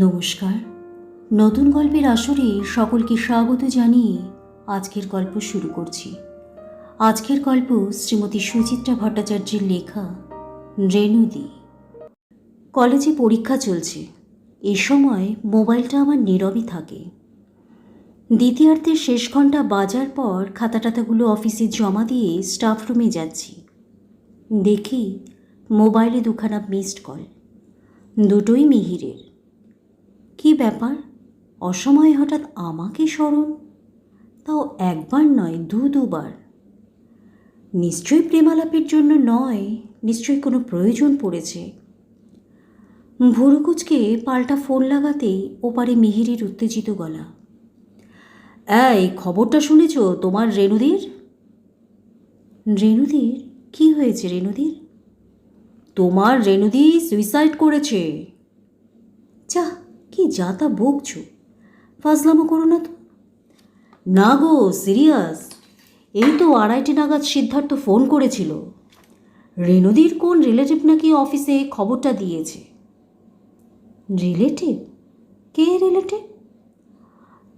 নমস্কার। নতুন গল্পের আসরে সকলকে স্বাগত জানিয়ে আজকের গল্প শুরু করছি। আজকের গল্প শ্রীমতী সুচিত্রা ভট্টাচার্যের লেখা রেণুদি। কলেজে পরীক্ষা চলছে। এ সময় মোবাইলটা আমার নীরবই থাকে। দ্বিতীয়ার্ধের শেষ ঘণ্টা বাজার পর খাতা টাতাগুলো অফিসে জমা দিয়ে স্টাফ রুমে যাচ্ছি। দেখি মোবাইলে দুখানা মিসড কল দুটোই মিহিরের। কি ব্যাপার? অসময়ে হঠাৎ আমাকে স্মরণ? তাও একবার নয়, দু দুবার। নিশ্চয়ই প্রেমালাপের জন্য নয়, নিশ্চয়ই কোনো প্রয়োজন পড়েছে। ভুরুকুচকে পাল্টা ফোন লাগাতেই ওপারে মিহিরের উত্তেজিত গলা। এই, খবরটা শুনেছ তোমার রেণুদির? রেণুদির? কি হয়েছে রেণুদির? তোমার রেণুদি সুইসাইড করেছে। যা কি যাতা বকছ। ফাজলামো করো না তো। না গো, সিরিয়াস। এই তো আড়াইটে নাগাদ সিদ্ধার্থ ফোন করেছিল। রেণুদির কোন রিলেটিভ নাকি অফিসে খবরটা দিয়েছে? রিলেটিভ? কে রিলেটিভ?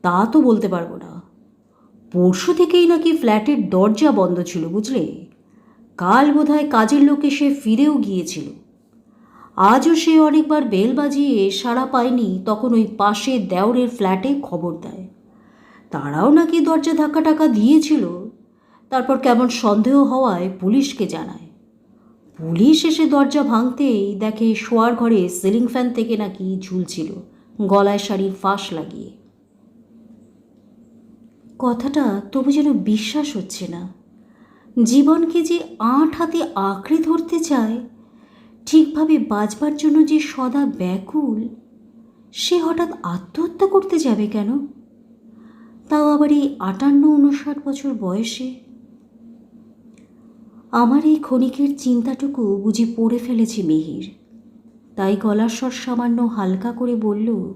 তা তো বলতে পারব না। পরশু থেকেই নাকি ফ্ল্যাটের দরজা বন্ধ ছিল, বুঝলে? কাল বোধহয় কাজের লোক এসে ফিরেও গিয়েছিল। আজও সে অনেকবার বেল বাজিয়ে সাড়া পায়নি, তখন ওই পাশে দেওরের ফ্ল্যাটে খবর দেয়। তারাও নাকি দরজা ধাক্কা টাকা দিয়েছিল। তারপর কেমন সন্দেহ হওয়ায় পুলিশকে জানায়। পুলিশ এসে দরজা ভাঙতেই দেখে শোয়ার ঘরে সিলিং ফ্যান থেকে নাকি ঝুলছিল, গলায় শাড়ির ফাঁস লাগিয়ে। কথাটা তবু যেন বিশ্বাস হচ্ছে না। জীবনকে যে আট হাতে আঁকড়ে ধরতে চায় ঠিকভাবে বাঁচবার জন্য যে সদা ব্যাকুল, সে হঠাৎ আত্মহত্যা করতে যাবে কেন? তাও আবার এই আটান্ন উনষাট বছর বয়সে? আমার এই ক্ষণিকের চিন্তাটুকু বুঝি পড়ে ফেলেছে মিহির। তাই গলার স্বর সামান্য হালকা করে বলল,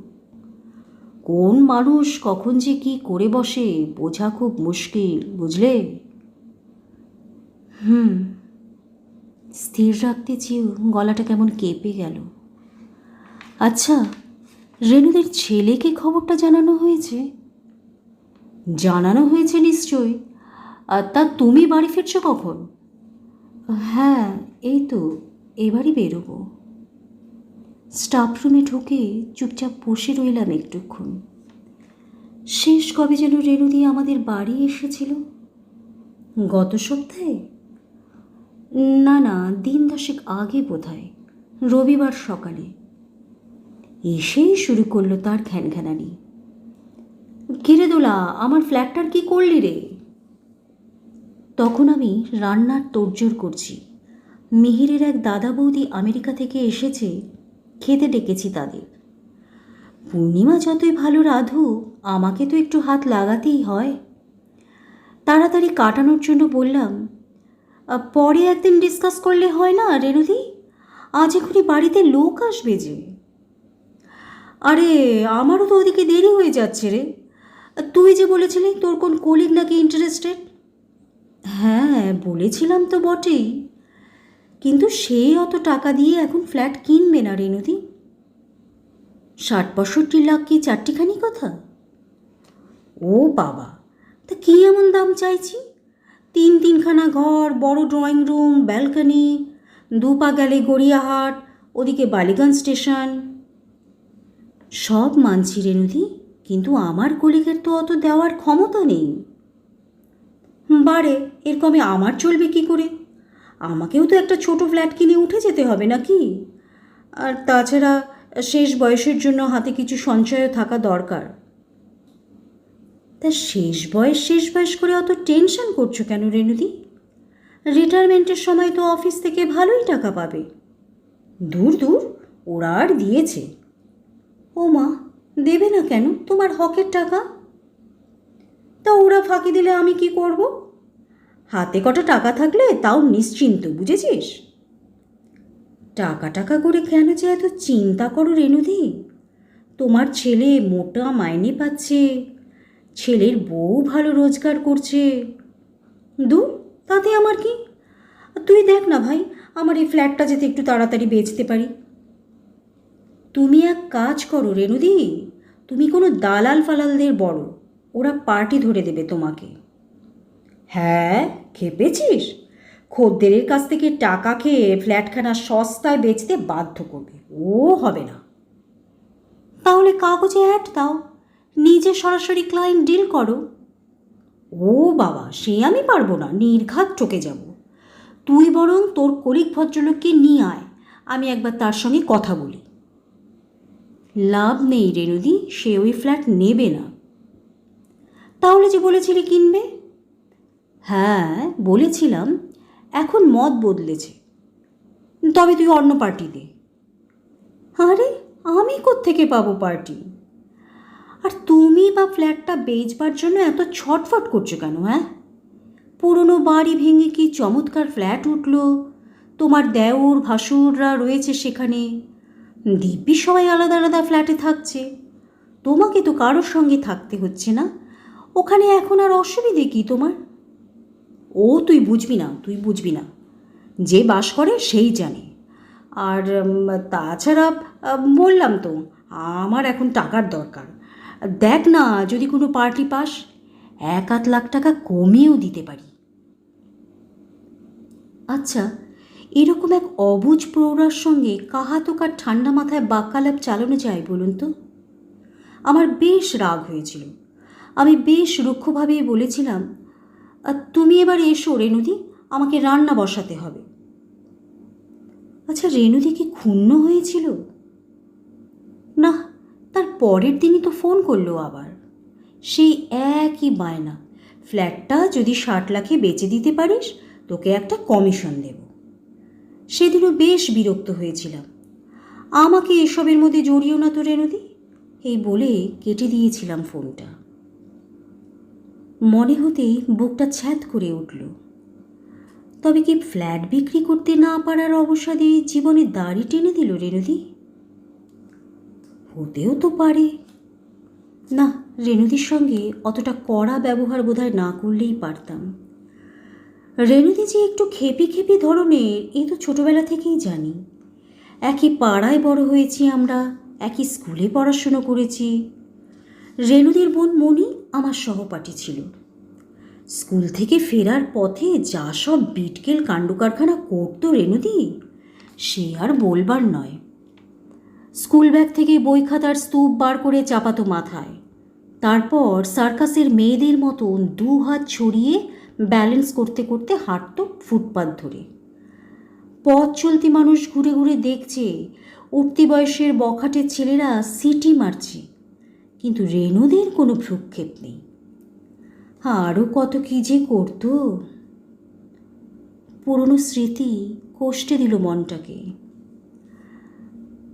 কোন মানুষ কখন যে কি করে বসে, বোঝা খুব মুশকিল, বুঝলে? হুম। স্থির রাখতে চেয়েও গলাটা কেমন কেঁপে গেল। আচ্ছা রেণুদের ছেলেকে খবরটা জানানো হয়েছে? জানানো হয়েছে নিশ্চয়ই। তা তুমি বাড়ি ফিরছো কখন? হ্যাঁ এই তো, এবারই বেরোবো। স্টাফ রুমে ঢুকে চুপচাপ বসে রইলাম একটুক্ষণ। শেষ কবে যেন রেণুদি আমাদের বাড়ি এসেছিল? গত সপ্তাহে? না না, দিন দশেক আগে বোধহয়, রবিবার সকালে। এসেই শুরু করল তার ঘ্যানঘ্যানানি কিরে দোলা, আমার ফ্ল্যাটটার কি করলি রে? তখন আমি রান্নার তোড়জোড় করছি। মিহিরের এক দাদা বৌদি আমেরিকা থেকে এসেছে, খেতে ডেকেছি তাদের। পূর্ণিমা যতই ভালো রাধু, আমাকে তো একটু হাত লাগাতেই হয়। তাড়াতাড়ি কাটানোর জন্য বললাম পরে একদিন ডিসকাস করলে হয় না, রেণুদি? আজ এখনই বাড়িতে লোক আসবে যে। আরে, আমারও তো ওদিকে দেরি হয়ে যাচ্ছে রে। তুই যে বলেছিলি তোর কোন কলিগ নাকি ইন্টারেস্টেড হ্যাঁ বলেছিলাম তো বটেই। কিন্তু সে অত টাকা দিয়ে এখন ফ্ল্যাট কিনবে না, রেণুদি। ষাট পঁয়ষট্টি লাখ কি চারটিখানি কথা? ও বাবা, তা কী এমন দাম চাইছি? তিন তিনখানা ঘর, বড় ড্রয়িং রুম ব্যালকনি দুপা গেলে গড়িয়াহাট, ওদিকে বালিগঞ্জ স্টেশন সব মানছি রেণুদি কিন্তু আমার কলিগের তো অত দেওয়ার ক্ষমতা নেই। বারে এর কমে আমার চলবে কি করে? আমাকেও তো একটা ছোট ফ্ল্যাট কিনে উঠে যেতে হবে নাকি? আর তাছাড়া শেষ বয়সের জন্য হাতে কিছু সঞ্চয়ও থাকা দরকার। তা শেষ বয়স শেষ বয়স করে অত টেনশন করছ কেন রেণুদি? রিটায়ারমেন্টের সময় তো অফিস থেকে ভালোই টাকা পাবে। দূর দূর, ওরা আর দিয়েছে। ও মা, দেবে না কেন? তোমার হকের টাকা? তা ওরা ফাঁকি দিলে আমি কি করব? হাতে কটা টাকা থাকলে তাও নিশ্চিন্ত, বুঝেছিস? টাকা টাকা করে কেন যে এত চিন্তা করো রেণুদি? তোমার ছেলে মোটা, মাইনে পাচ্ছে ছেলের বউ ভালো রোজগার করছে। দু তাতে আমার কি? তুই দেখ না ভাই, আমার এই ফ্ল্যাটটা যাতে একটু তাড়াতাড়ি বেচতে পারি। তুমি এক কাজ করো রেনুদি তুমি কোনো দালাল ফালালদের বড়, ওরা পার্টি ধরে দেবে তোমাকে। হ্যাঁ খেপেছিস? খদ্দেরের কাছ থেকে টাকা খেয়ে ফ্ল্যাটখানা সস্তায় বেচতে বাধ্য করবে। ও হবে না। তাহলে কাগজে অ্যাড দাও। নিজে সরাসরি ক্লায়েন্ট ডিল করো। ও বাবা, সে আমি পারব না, নির্ঘাত চকে যাব। তুই বরং তোর কলিক ভদ্রলোককে নিয়ে আয়, আমি একবার তার সঙ্গে কথা বলি। লাভ নেই রেনুদি সে ওই ফ্ল্যাট নেবে না। তাহলে যে বলেছিলি কিনবে? হ্যাঁ বলেছিলাম, এখন মত বদলেছে। তবে তুই অন্য পার্টি দে। আরে, আমি কোত্থেকে পাবো পার্টি আর তুমি বা ফ্ল্যাটটা বেচবার জন্য এত ছটফট করছ কেন হ্যাঁ? পুরনো বাড়ি ভেঙে কি চমৎকার ফ্ল্যাট উঠল? তোমার দেওর ভাসুররা রয়েছে সেখানে। দিব্যি সবাই আলাদা আলাদা ফ্ল্যাটে থাকছে। তোমাকে তো কারোর সঙ্গে থাকতে হচ্ছে না। ওখানে এখন আর অসুবিধে কি তোমার? ও, তুই বুঝবি না, তুই বুঝবি না। যে বাস করে সেই জানে। আর তাছাড়া বললাম তো, আমার এখন টাকার দরকার। দেখ না যদি কোনো পার্টি পাস এক আধ লাখ টাকা কমিয়েও দিতে পারি। আচ্ছা এরকম এক অবুজ প্রৌঢ়ার সঙ্গে কাহাতকার ঠান্ডা মাথায় বাক্যালাপ চালানো যায় বলুন তো? আমার বেশ রাগ হয়েছিল। আমি বেশ রুক্ষভাবেই বলেছিলাম "আহ, তুমি এবার এসো রেণুদি আমাকে রান্না বসাতে হবে। আচ্ছা রেণুদি কি ক্ষুণ্ণ হয়েছিল? পরের দিনই তো ফোন করল আবার। সেই একই বায়না। ফ্ল্যাটটা যদি ষাট লাখে বেচে দিতে পারিস, তোকে একটা কমিশন দেব। সেদিনও বেশ বিরক্ত হয়েছিলাম। আমাকে এসবের মধ্যে জড়িও না তো রেনুদি এই বলে কেটে দিয়েছিলাম ফোনটা। মনে হতেই বুকটা ছ্যাদ করে উঠল। তবে কি ফ্ল্যাট বিক্রি করতে না পারার অবসাদে জীবনে দাড়ি টেনে দিল রেনুদি হতেও তো পারে। না, রেণুদির সঙ্গে অতটা কড়া ব্যবহার বোধহয় না করলেই পারতাম। রেনুদি যে একটু খেপি খেপি ধরনের, এ তো ছোটোবেলা থেকেই জানি। একই পাড়ায় বড় হয়েছি আমরা, একই স্কুলে পড়াশুনো করেছি। রেনুদির বোন মণি আমার সহপাঠী ছিল। স্কুল থেকে ফেরার পথে যা সব বিটকেল কাণ্ডকারখানা করতো রেনুদি সে আর বলবার নয়। স্কুল ব্যাগ থেকে বই খাতার স্তূপ বার করে চাপাতো মাথায়। তারপর সার্কাসের মেয়েদের মতন দু হাত ছড়িয়ে ব্যালেন্স করতে করতে হাঁটতো ফুটপাত ধরে। পথ চলতি মানুষ ঘুরে ঘুরে দেখছে, উঠতি বয়সের বখাটের ছেলেরা সিটি মারছে। কিন্তু রেনুদের কোনো ভ্রুক্ষেপ নেই। আরও কত কী যে করতো? পুরনো স্মৃতি কষ্টে দিল মনটাকে।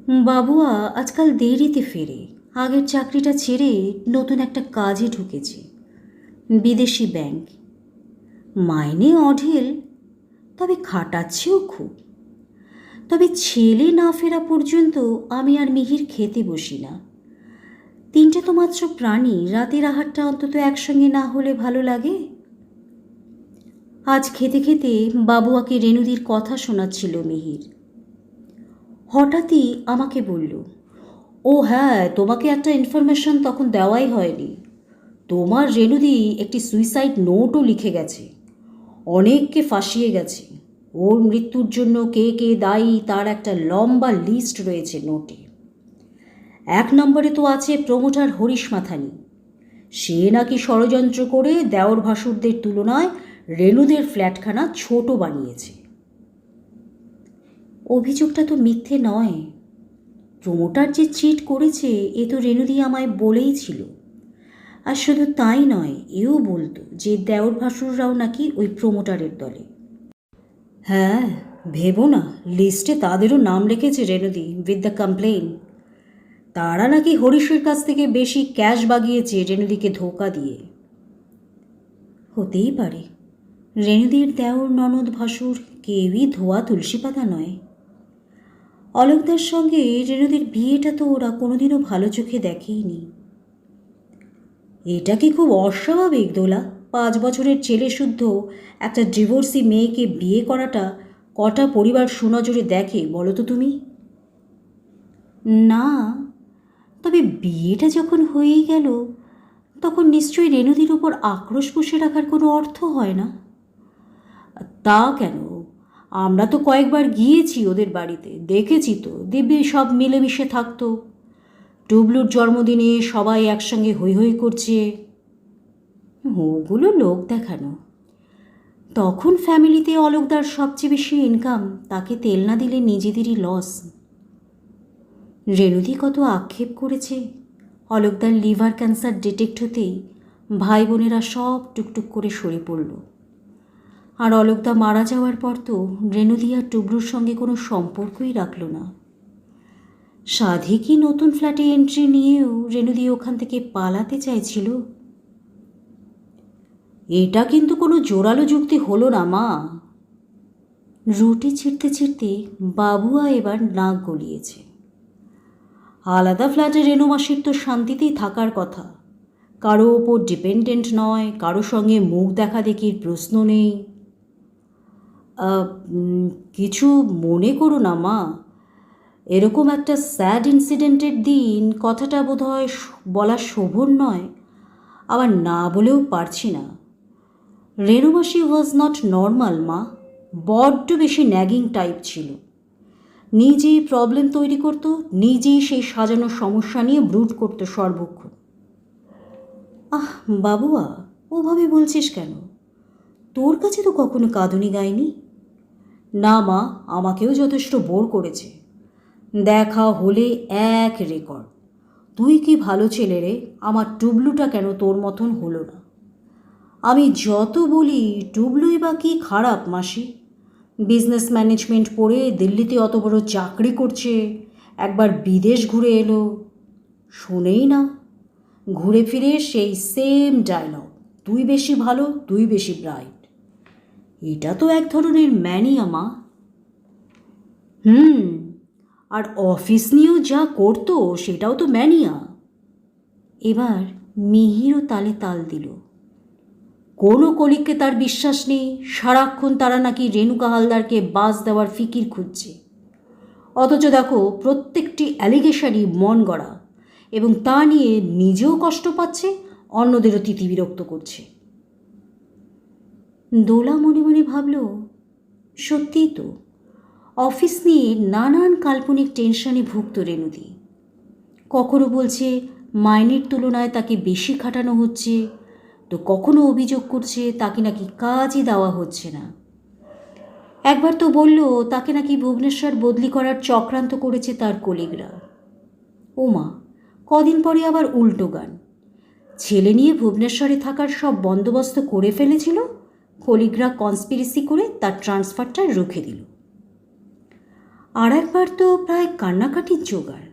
বাবুয়া আজকাল দেরিতে ফেরে। আগের চাকরিটা ছেড়ে নতুন একটা কাজে ঢুকেছে। বিদেশি ব্যাংক। মাইনে অঢেল, তবে খাটাচ্ছেও খুব। তবে ছেলে না ফেরা পর্যন্ত আমি আর মিহির খেতে বসি না। তিনটে তো মাত্র প্রাণী, রাতের আহারটা অন্তত একসঙ্গে না হলে ভালো লাগে? আজ খেতে খেতে বাবুয়াকে রেণুদির কথা শোনাচ্ছিল মিহির। হঠাৎই আমাকে বলল, ও হ্যাঁ তোমাকে একটা ইনফরমেশন তখন দেওয়াই হয়নি। তোমার রেনুদি একটি সুইসাইড নোটও লিখে গেছে। অনেককে ফাঁসিয়ে গেছে। ওর মৃত্যুর জন্য কে কে দায়ী তার একটা লম্বা লিস্ট রয়েছে নোটে এক নম্বরে তো আছে প্রমোটার হরিশ মাথানি। সে নাকি ষড়যন্ত্র করে দেওর ভাসুরদের তুলনায় রেনুদের ফ্ল্যাটখানা ছোট বানিয়েছে। অভিযোগটা তো মিথ্যে নয়। প্রমোটার যে চিট করেছে, এ তো রেনুদি আমায় বলেই ছিল। আর শুধু তাই নয়, এও বলতো যে দেওর ভাসুররাও নাকি ওই প্রমোটারের দলে। হ্যাঁ ভেবো না, লিস্টে তাদেরও নাম রেখেছে রেনুদি উইথ দ্য কমপ্লেন তারা নাকি হরিশের কাছ থেকে বেশি ক্যাশ বাগিয়েছে রেনুদিকে ধোকা দিয়ে। হতেই পারে। রেনুদির দেওর ননদ ভাসুর কেউই ধোয়া তুলসী পাতা নয়। অলোকদার সঙ্গে রেণুদের বিয়েটা তো ওরা কোনোদিনও ভালো চোখে দেখেইনি। এটা কি খুব অস্বাভাবিক দোলা? পাঁচ বছরের ছেলে শুদ্ধ একটা ডিভোর্সি মেয়েকে বিয়ে করাটা কটা পরিবার সুনজরে দেখে, বলো তো তুমি? না, তবে বিয়েটা যখন হয়েই গেল, তখন নিশ্চয়ই রেনুদির উপর আক্রোশ পুষে রাখার কোনো অর্থ হয় না? তা কেন? আমরা তো কয়েকবার গিয়েছি ওদের বাড়িতে, দেখেছি তো, দিব্যি সব মিলেমিশে থাকতো। টুবলুর জন্মদিনে সবাই একসঙ্গে হৈ হৈ করছে। ওগুলো লোক দেখানো। তখন ফ্যামিলিতে অলোকদার সবচেয়ে বেশি ইনকাম তাকে তেল না দিলে নিজেদেরই লস রেনুদি কত আক্ষেপ করেছে। অলোকদার লিভার ক্যান্সার ডিটেক্ট হতেই ভাই বোনেরা সব টুকটুক করে সরে পড়ল। আর অলোকদা মারা যাওয়ার পর তো রেনুদি আর টুবলুর সঙ্গে কোনো সম্পর্কই রাখল না। সাধে কি নতুন ফ্ল্যাটে এন্ট্রি নিয়েও রেনুদি ওখান থেকে পালাতে চাইছিল। এটা কিন্তু কোনো জোরালো যুক্তি হলো না, মা। রুটি ছিঁড়তে ছিঁড়তে বাবুয়া এবার নাক গলিয়েছে। আলাদা ফ্ল্যাটে রেনু মাসির তো শান্তিতেই থাকার কথা। কারও ওপর ডিপেন্ডেন্ট নয়, কারও সঙ্গে মুখ দেখা দেখির প্রশ্ন নেই। কিছু মনে করো না, মা। এরকম একটা স্যাড ইনসিডেন্টের দিন কথাটা বোধহয় বলা শোভন নয়, আবার না বলেও পারছি না। রেণুমাসি ওয়াজ নট নর্মাল মা। বড্ড বেশি ন্যাগিং টাইপ ছিল। নিজেই প্রবলেম তৈরি করতো, নিজেই সেই সাজানো সমস্যা নিয়ে ব্রুট করতো সর্বক্ষণ আহ, বাবুয়া, ওভাবে বলছিস কেন? তোর কাছে তো কখনো কাঁদুনি গায়নি না মা, আমাকেও যথেষ্ট বোর করেছে। দেখা হলে এক রেকর্ড। তুই কি ভালো ছেলে রে, আমার টুবলুটা কেন তোর মতন হলো না? আমি যত বলি, টুবলুই বা কি খারাপ, মাসি? বিজনেস ম্যানেজমেন্ট পড়ে দিল্লিতে অত বড় চাকরি করছে, একবার বিদেশ ঘুরে এলো। শোনেই না। ঘুরে ফিরে সেই সেম ডায়লগ, তুই বেশি ভালো, তুই বেশি ব্রাইট। এটা তো এক ধরনের ম্যানিয়া, মা। হুম, আর অফিস নিয়েও যা করতো, সেটাও তো ম্যানিয়া। এবার মিহিরও তালে তাল দিল। কোনো কলিককে তার বিশ্বাস নেই, সারাক্ষণ তারা নাকি রেণুকা হালদারকে বাস দেওয়ার ফিকির খুঁজছে। অথচ দেখো, প্রত্যেকটি অ্যালিগেশনই মন গড়া, এবং তা নিয়ে নিজেও কষ্ট পাচ্ছে, অন্যদেরও তিতি বিরক্ত করছে। দোলা মনে মনে ভাবল, সত্যিই তো, অফিস নিয়ে নানান কাল্পনিক টেনশনে ভুগত রেনুদি কখনো বলছে, মাইনের তুলনায় তাকে বেশি খাটানো হচ্ছে। তো কখনো অভিযোগ করছে, তাকে নাকি কাজই দেওয়া হচ্ছে না। একবার তো বলল, তাকে নাকি ভুবনেশ্বর বদলি করার চক্রান্ত করেছে তার কলিগরা। ওমা, কদিন পরে আবার উল্টো গান। ছেলে নিয়ে ভুবনেশ্বরে থাকার সব বন্দোবস্ত করে ফেলেছিল? কলিগরা কনস্পিরেসি করে তার ট্রান্সফারটা রুখে দিল। আর একবার তো প্রায় কান্নাকাটির জোগাড়।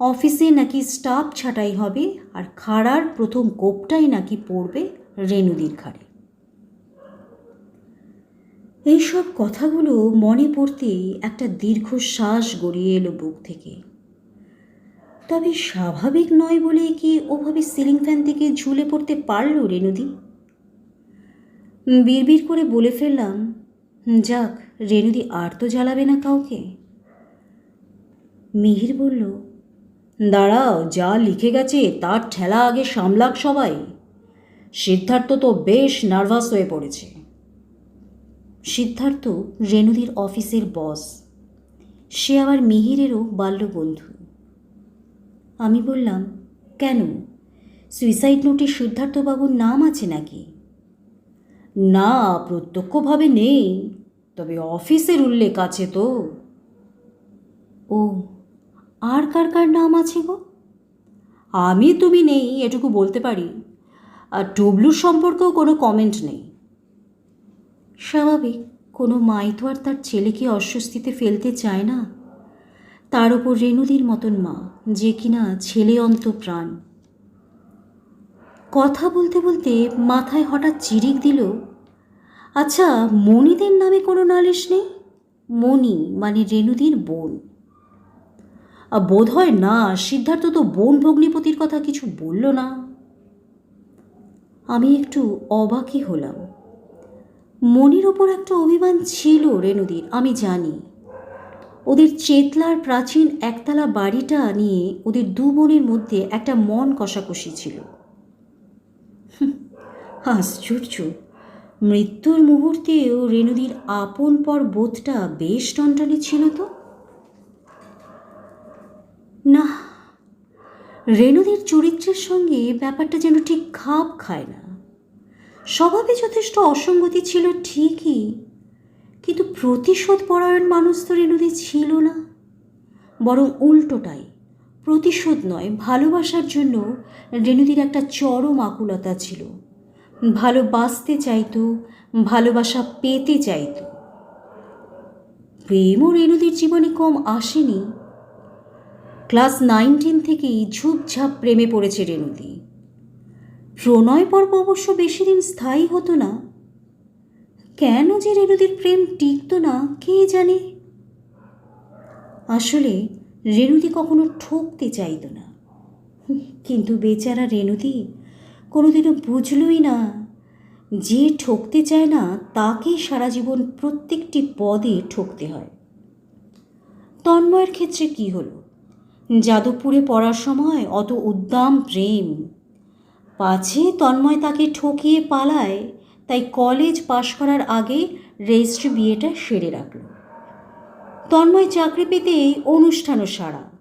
অফিসে নাকি স্টাফ ছাঁটাই হবে আর খাড়ার প্রথম কোপটাই নাকি পড়বে রেনুদির ঘাড়ে। এইসব কথাগুলো মনে পড়তেই একটা দীর্ঘশ্বাস গড়িয়ে এলো বুক থেকে। তবে স্বাভাবিক নয় বলে কি ওভাবে সিলিং ফ্যান থেকে ঝুলে পড়তে পারল রেনুদি বিড়বিড় করে বলে ফেললাম, যাক রেনুদি আর তো জ্বালাবে না কাউকে। মিহির বলল, দাঁড়াও, যা লিখে গেছে তার ঠেলা আগে সামলাক সবাই। সিদ্ধার্থ তো বেশ নার্ভাস হয়ে পড়েছে। সিদ্ধার্থ রেনুদির অফিসের বস। সে আবার মিহিরেরও বাল্য বন্ধু আমি বললাম, কেন? সুইসাইড নোটে সিদ্ধার্থবাবুর নাম আছে নাকি? না, প্রত্যক্ষভাবে নেই। তবে অফিসের উল্লেখ আছে তো। ও, আর কার কার নাম আছে গো? আমি তুমি নেই, এটুকু বলতে পারি। আর টুবলুর সম্পর্কেও কোনো কমেন্ট নেই। স্বাভাবিক, কোনো মাই তো আর তার ছেলেকে অস্বস্তিতে ফেলতে চায় না। তার ওপর রেণুদির মতন মা, যে কিনা ছেলে অন্ত প্রাণ কথা বলতে বলতে মাথায় হঠাৎ চিরিক দিল। আচ্ছা মণিদের নামে কোনো নালিশ নেই? মণি মানে রেনুদির বোন। বোধ হয় না, সিদ্ধার্থ তো বোন ভগ্নিপতির কথা কিছু বলল না। আমি একটু অবাকই হলাম। মনির ওপর একটা অভিমান ছিল রেনুদির আমি জানি। ওদের চেতলার প্রাচীন একতলা বাড়িটা নিয়ে ওদের দু বোনের মধ্যে একটা মন কষাকষি ছিল। আশ্চর্য। মৃত্যুর মুহূর্তেও রেণুদির আপন পর বোধটা বেশ টনটনে ছিল তো? না, রেণুদির চরিত্রের সঙ্গে ব্যাপারটা যেন ঠিক খাপ খায় না। স্বভাবে যথেষ্ট অসঙ্গতি ছিল ঠিকই, কিন্তু প্রতিশোধ পরায়ণ মানুষ তো রেণুদি ছিল না। বরং উল্টোটাই, প্রতিশোধ নয়, ভালোবাসার জন্য রেণুদির একটা চরম আকুলতা ছিল। ভালোবাসতে চাইতো, ভালোবাসা পেতে চাইতো। প্রেমও রেণুদের জীবনে কম আসেনি। ক্লাস নাইন টেন থেকেই ঝুপঝাপ প্রেমে পড়েছে রেণুদি। প্রণয় পর্ব অবশ্য বেশি দিন স্থায়ী হতো না। কেন যে রেণুদের প্রেম টিকতো না, কে জানে? আসলে রেণুদি কখনো ঠকতে চাইতো না। কিন্তু বেচারা রেণুদি কোনোদিনও বুঝলই না। যে ঠকতে চায় না তাকেই সারা জীবন প্রত্যেকটি পদে ঠকতে হয়। তন্ময়ের ক্ষেত্রে কি হলো? যাদবপুরে পড়ার সময় অত উদ্দাম প্রেম। পাছে তন্ময় তাকে ঠকিয়ে পালায়, তাই কলেজ পাশ করার আগে রেজিস্ট্রি বিয়েটা সেরে রাখল। তন্ময় চাকরি পেতেই অনুষ্ঠানও সারা।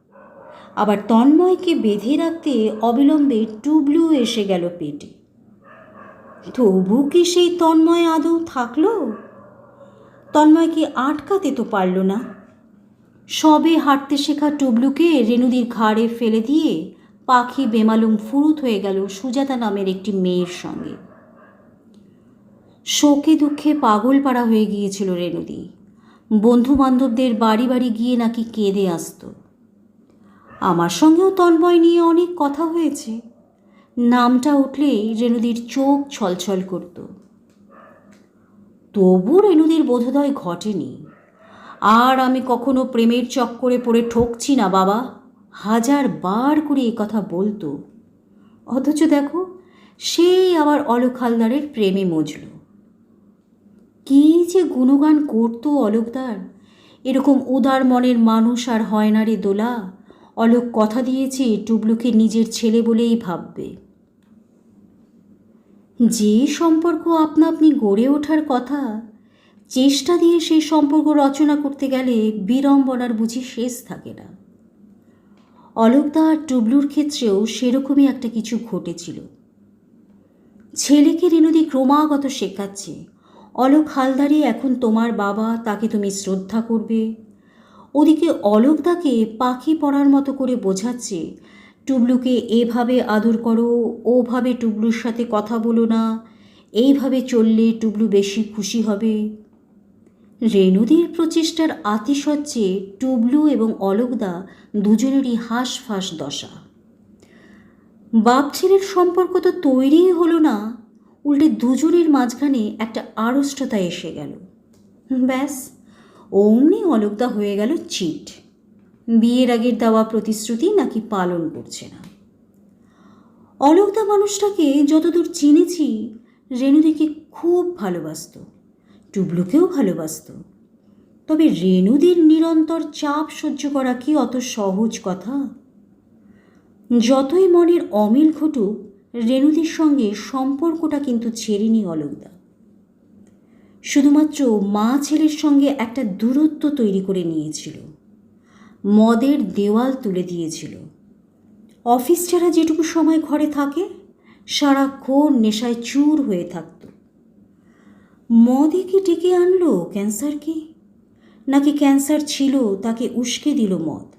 আবার তন্ময়কে বেঁধে রাখতে অবিলম্বে টুবলু এসে গেল পেটে। তবু কি সেই তন্ময় আদৌ থাকল? তন্ময়কে আটকাতে তো পারল না। সবে হাঁটতে শেখা টুবলুকে রেণুদির ঘাড়ে ফেলে দিয়ে পাখি বেমালুম ফুরুত হয়ে গেল সুজাতা নামের একটি মেয়ের সঙ্গে। শোকে দুঃখে পাগল পাড়া হয়ে গিয়েছিল রেণুদি। বন্ধু বান্ধবদের বাড়ি বাড়ি গিয়ে নাকি কেঁদে আসতো। আমার সঙ্গেও তন্ময় নিয়ে অনেক কথা হয়েছে। নামটা উঠলেই রেণুদির চোখ ছলছল করত। তবু রেণুদির বোধোদয় ঘটেনি। আর আমি কখনো প্রেমের চক্করে পড়ে ঠকছি না, বাবা। হাজার বার করে এ কথা বলতো। অথচ দেখো, সেই আবার অলোক হালদারের প্রেমে মজল। কী যে গুণগান করতো অলোকদার। এরকম উদার মনের মানুষ আর হয় না রে দোলা। অলোক কথা দিয়েছে টুবলুকে নিজের ছেলে বলেই ভাববে। যে সম্পর্ক আপনা আপনি গড়ে ওঠার কথা, চেষ্টা দিয়ে সেই সম্পর্ক রচনা করতে গেলে বিড়ম্বনার বুঝি শেষ থাকে না। অলোকদা আর টুবলুর ক্ষেত্রেও সেরকমই একটা কিছু ঘটেছিল। ছেলেকে রেণুদি ক্রমাগত শেখাচ্ছে, অলোক হালদারি, এখন তোমার বাবা, তাকে তুমি শ্রদ্ধা করবে ওদিকে অলোকদাকে পাখি পড়ার মতো করে বোঝাচ্ছে, টুবলুকে এভাবে আদর করো, ওভাবে টুবলুর সাথে কথা বলো না, এইভাবে চললে টুবলু বেশি খুশি হবে। রেণুদির প্রচেষ্টার আতিশয্যে টুবলু এবং অলোকদা দুজনেরই হাঁসফাঁস দশা। বাপ ছেলের সম্পর্ক তো তৈরিই হলো না, উল্টে দুজনের মাঝখানে একটা আড়ষ্টতা এসে গেল। ব্যাস। অমনি অলোকদা হয়ে গেল চিট। বিয়ের আগের দেওয়া প্রতিশ্রুতি নাকি পালন করছে না। অলোকদা মানুষটাকে যতদূর চিনেছি রেণুদিকে খুব ভালোবাসত, টুবলুকেও ভালোবাসত। তবে রেণুদের নিরন্তর চাপ সহ্য করা কি অত সহজ কথা? যতই মনের অমিল ঘটুক, রেণুদের সঙ্গে সম্পর্কটা কিন্তু ছেড়েনি অলোকদা। শুধুমাত্র মা ছেলের সঙ্গে একটা দূরত্ব তৈরি করে নিয়েছিল। মদের দেওয়াল তুলে দিয়েছিল। অফিস ছাড়া যেটুকু সময় ঘরে থাকে সারাক্ষণ নেশায় চুর হয়ে থাকত। মদে কি ডেকে আনলো ক্যান্সার কি নাকি ক্যান্সার ছিল, তাকে উস্কে দিল মদ?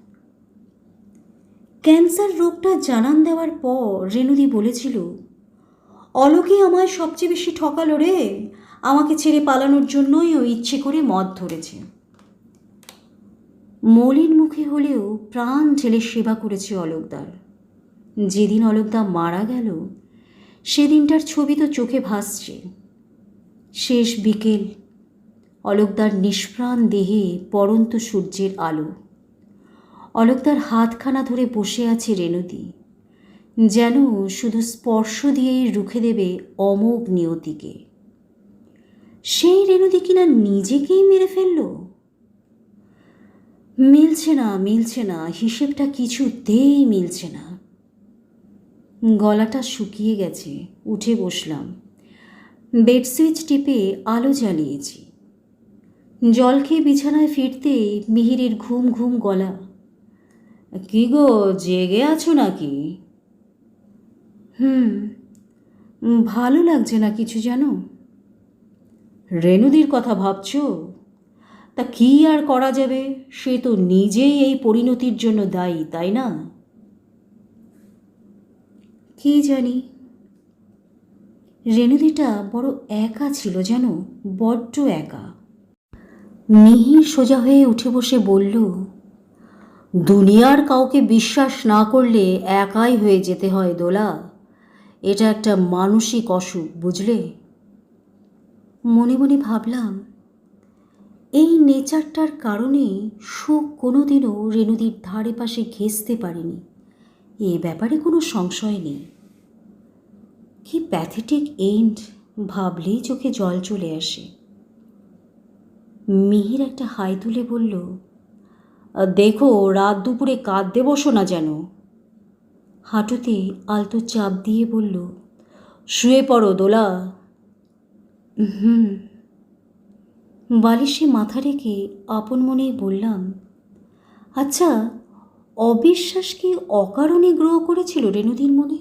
ক্যান্সার রোগটা জানান দেওয়ার পর রেণুদি বলেছিল, অলোকে আমায় সবচেয়ে বেশি ঠকালো রে আমাকে ছেড়ে পালানোর জন্যই ও ইচ্ছে করে মদ ধরেছে। মলিন মুখে হলেও প্রাণ ঢেলে সেবা করেছে অলোকদার। যেদিন অলোকদা মারা গেল, সেদিনটার ছবি তো চোখে ভাসছে। শেষ বিকেল, অলোকদার নিষ্প্রাণ দেহে পরন্ত সূর্যের আলো। অলোকদার হাতখানা ধরে বসে আছে রেণুদি যেন শুধু স্পর্শ দিয়েই রুখে দেবে অমোঘ নিয়তিকে। সেই রেণুদি কিনা নিজেকেই মেরে ফেলল? মিলছে না মিলছে না, হিসেবটা কিছুতেই মিলছে না। গলাটা শুকিয়ে গেছে, উঠে বসলাম। বেড সুইচ টিপে আলো জ্বালিয়েছি। জল খেয়ে বিছানায় ফিরতে মিহিরের ঘুম ঘুম গলা। কি গো, জেগে আছো নাকি? হুম, ভালো লাগছে না কিছু জানো? রেণুদির কথা ভাবছ? তা কি আর করা যাবে? সে তো নিজেই এই পরিণতির জন্য দায়ী, তাই না? কি জানি? রেণুদিটা বড় একা ছিল যেন, বড্ড একা। মিহির সোজা হয়ে উঠে বসে বলল, দুনিয়ার কাউকে বিশ্বাস না করলে একাই হয়ে যেতে হয় দোলা। এটা একটা মানসিক অসুখ, বুঝলে? মনে মনে ভাবলাম, এই নেচারটার কারণে সুখ কোনোদিনও রেণুদির ধারে পাশে ঘেঁচতে পারেনি। এ ব্যাপারে কোনো সংশয় নেই। কি প্যাথেটিক এন্ড ভাবলেই চোখে জল চলে আসে। মিহির একটা হাই তুলে বলল, দেখো, রাত দুপুরে কাঁদতে বসো না যেন। হাঁটুতে আলতো চাপ দিয়ে বলল, শুয়ে পড়ো দোলা। হুম বালিশে মাথা রেখে আপন মনেই বললাম আচ্ছা অবিশ্বাস কি অকারণে গ্রহ করেছিল রেণুদির মনে?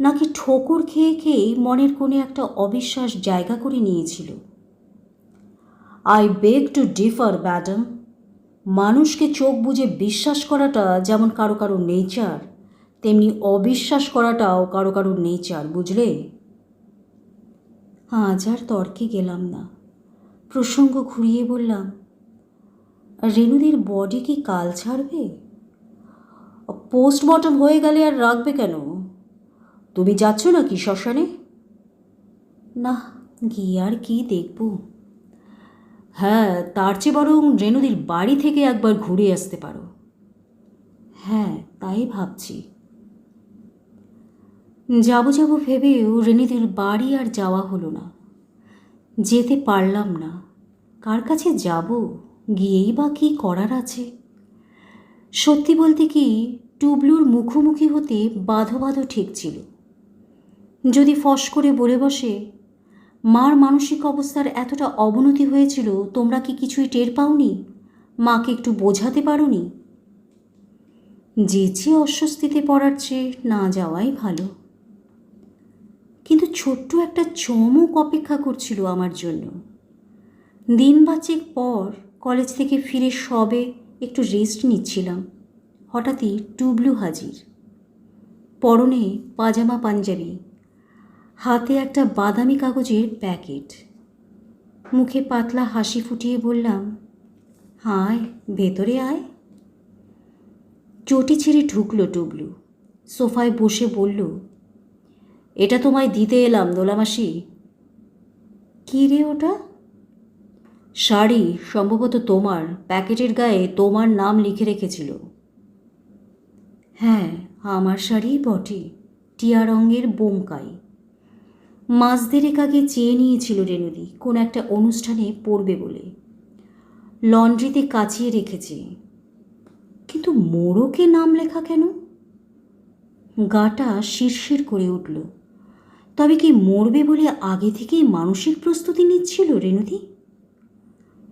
নাকি ঠোকর খেয়ে খেয়ে মনের কোণে একটা অবিশ্বাস জায়গা করে নিয়েছিল? I beg to differ madam মানুষকে চোখ বুঝে বিশ্বাস করাটা যেমন কারও কারও নেচার তেমনি অবিশ্বাস করাটাও কারও কারও নেচার বুঝলে? আজ আর তর্কে গেলাম না। প্রসঙ্গ ঘুরিয়ে বললাম, রেণুদের বডি কি কাল ছাড়বে? পোস্টমর্টম হয়ে গেলে আর রাখবে কেন? তুমি যাচ্ছ নাকি শ্মশানে? না, গিয়ে আর কি দেখব। হ্যাঁ তার চেয়ে বরং রেণুদির বাড়ি থেকে একবার ঘুরে আসতে পারো। হ্যাঁ তাই ভাবছি। যাব যাব ভেবেও রেণুদির বাড়ি আর যাওয়া হলো না। যেতে পারলাম না। কার কাছে যাব? গিয়েই বা কী করার আছে? সত্যি বলতে কি, টুবলুর মুখোমুখি হতে বাধো বাধো ঠিক ছিল। যদি ফস করে বলে বসে, মার মানসিক অবস্থার এতটা অবনতি হয়েছিল, তোমরা কি কিছুই টের পাওনি? মাকে একটু বোঝাতে পারোনি? যেচে অস্বস্তিতে পড়ার চেয়ে না যাওয়াই ভালো। কিন্তু ছোট্ট একটা চমক অপেক্ষা করছিল আমার জন্য। দিন বাচেক পর কলেজ থেকে ফিরে সবে একটু রেস্ট নিচ্ছিলাম, হঠাৎই টুবলু হাজির। পরনে পাজামা পাঞ্জাবি, হাতে একটা বাদামি কাগজের প্যাকেট। মুখে পাতলা হাসি ফুটিয়ে বললাম, হায়, ভেতরে আয়। চটি ছেড়ে ঢুকলো টুবলু। সোফায় বসে বলল এটা তোমায় দিতে এলাম দোলামাসি কী রে ওটা? শাড়ি সম্ভবত তোমার, প্যাকেটের গায়ে তোমার নাম লিখে রেখেছিল। হ্যাঁ আমার শাড়ি বটে, টিয়া রঙের বোমকাই। মাস দেড়েক আগে চেয়ে নিয়েছিল রেনুদি, কোন একটা অনুষ্ঠানে পড়বে বলে। লন্ড্রিতে কাচিয়ে রেখেছে। কিন্তু মোড়কে নাম লেখা কেন? গাটা শিরশির করে উঠল। তবে কি মরবে বলে আগে থেকেই মানসিক প্রস্তুতি নিচ্ছিল রেনুদি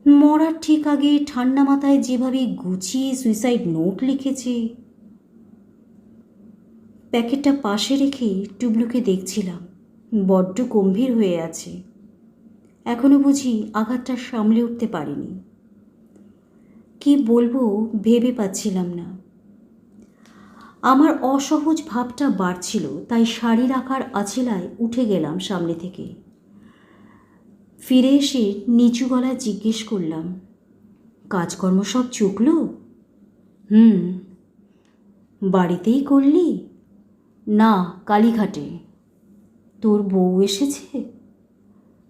মরার ঠিক আগে ঠান্ডা মাথায় যেভাবে গুছিয়ে সুইসাইড নোট লিখেছে। প্যাকেটটা পাশে রেখে টুবলুকে দেখছিলাম, বড্ড গম্ভীর হয়ে আছে। এখনও বুঝি আঘাতটা সামলে উঠতে পারিনি। কি বলব ভেবে পাচ্ছিলাম না। আমার অসহজ ভাবটা বাড়ছিল, তাই শাড়ি রাখার আছিলায় উঠে গেলাম সামনে থেকে। ফিরে এসে নিচু গলায় জিজ্ঞেস করলাম, কাজকর্ম সব চুকলো? হুম। বাড়িতেই করলি? না, কালীঘাটে। তোর বউ এসেছে?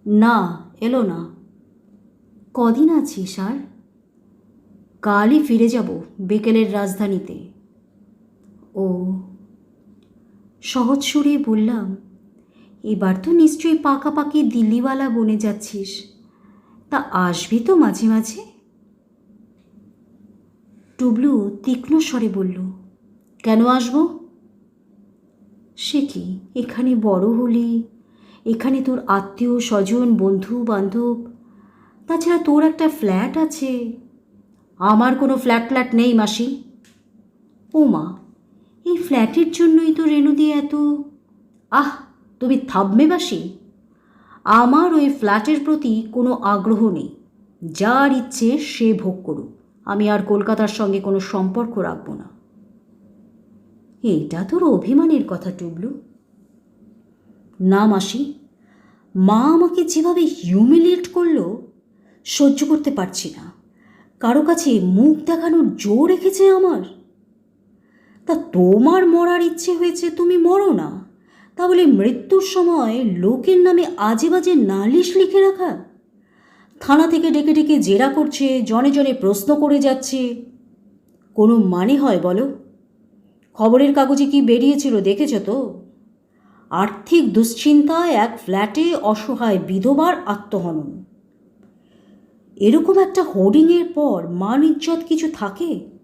না, এলো না। কদিন আছিস আর? কালই ফিরে যাব, বিকেলের রাজধানীতে। ও। সহজ সুরে বললাম, এবার তো নিশ্চয়ই পাকাপাকি দিল্লিওয়ালা বনে যাচ্ছিস। তা আসবি তো মাঝে মাঝে? টুবলু তীক্ষ্ণ স্বরে বলল, কেন আসব? সে কি, এখানে বড় হলি, এখানে তোর আত্মীয়, স্বজন, বন্ধু, বান্ধব, তাছাড়া তোর একটা ফ্ল্যাট আছে। আমার কোনো ফ্ল্যাট ফ্ল্যাট নেই, মাসি? ও মা এই ফ্ল্যাটের জন্যই তো রেণুদি এত। আহ, তুমি থামবে বাসি। আমার ওই ফ্ল্যাটের প্রতি কোনো আগ্রহ নেই। যার ইচ্ছে সে ভোগ করুক। আমি আর কলকাতার সঙ্গে কোনো সম্পর্ক রাখব না। এটা তোর অভিমানের কথা, টুবলু। না মাসি, মা আমাকে যেভাবে হিউমিলিয়েট করল, সহ্য করতে পারছি না। কারও কাছে মুখ দেখানোর জোর রেখেছে আমার? তা তোমার মরার ইচ্ছে হয়েছে, তুমি মরো না। তাহলে মৃত্যুর সময় লোকের নামে আজে বাজে নালিশ লিখে রাখা? থানা থেকে ডেকে ডেকে জেরা করছে, জনে জনে প্রশ্ন করে যাচ্ছে। কোনো মানে হয় বলো? খবরের কাগজে কি বেরিয়েছিল দেখেছ তো? আর্থিক দুশ্চিন্তায় এক ফ্ল্যাটে অসহায় বিধবার আত্মহনন। এরকম একটা হোর্ডিংয়ের পর মান ইজ্জত কিছু থাকে?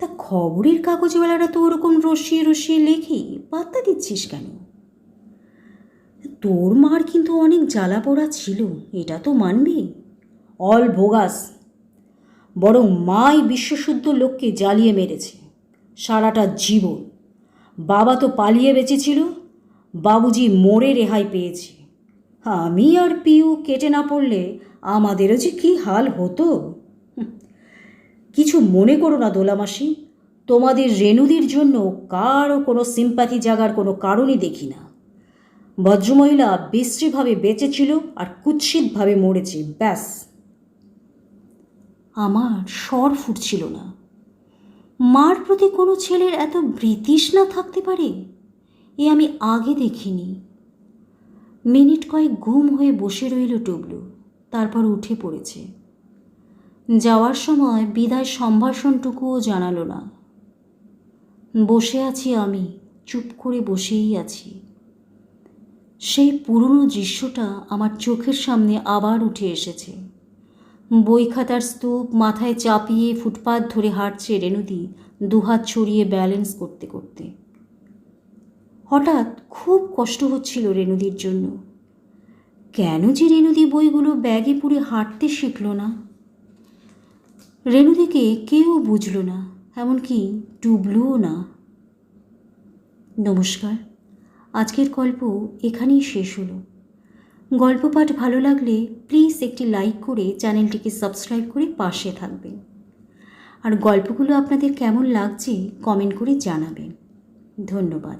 তা খবরের কাগজওয়ালারা তো ওরকম রসিয়ে রসিয়ে লেখি, পাত্তা দিচ্ছিস কেন? তোর মার কিন্তু অনেক জ্বালা পোড়া ছিল, এটা তো মানবি। অল ভোগাস বরং মাই বিশ্বশুদ্ধ লোককে জ্বালিয়ে মেরেছে, সারাটা জীবন। বাবা তো পালিয়ে বেঁচেছিল, বাবুজি মোড়ে রেহাই পেয়েছে। আমি আর পিউ কেটে না পড়লে আমাদেরও যে কী হাল হতো। কিছু মনে করো না দোলামাসি তোমাদের রেণুদির জন্য কারও কোনো সিম্প্যাথি জাগার কোনো কারণই দেখি না। ভদ্রমহিলা বিশ্রীভাবে বেঁচেছিল আর কুৎসিতভাবে মরেছে, ব্যাস। আমার স্বর ফুটছিল না। মার প্রতি কোনো ছেলের এত বৃতৃষ্ণা থাকতে পারে? এ আমি আগে দেখিনি। মিনিট কয়েক ঘুম হয়ে বসে রইল টুবলু, তারপর উঠে পড়েছে। যাওয়ার সময় বিদায় সম্ভাষণটুকুও জানালো না। বসে আছি আমি, চুপ করে বসেই আছি। সেই পুরনো দৃশ্যটা আমার চোখের সামনে আবার উঠে এসেছে। বই খাতার স্তূপ মাথায় চাপিয়ে ফুটপাত ধরে হাঁটছে রেণুদি, দুহাত ছড়িয়ে ব্যালেন্স করতে করতে। হঠাৎ খুব কষ্ট হচ্ছিল রেণুদির জন্য। কেন যে রেণুদি বইগুলো ব্যাগে পুরে হাঁটতে শিখল না? রেণুদিকে কেউ বুঝল না, এমনকি ডুবলুও না। নমস্কার, আজকের গল্প এখানেই শেষ হলো। গল্প পাঠ ভালো লাগলে প্লিজ একটি লাইক করে চ্যানেলটিকে সাবস্ক্রাইব করে পাশে থাকবেন। আর গল্পগুলো আপনাদের কেমন লাগছে কমেন্ট করে জানাবেন। ধন্যবাদ।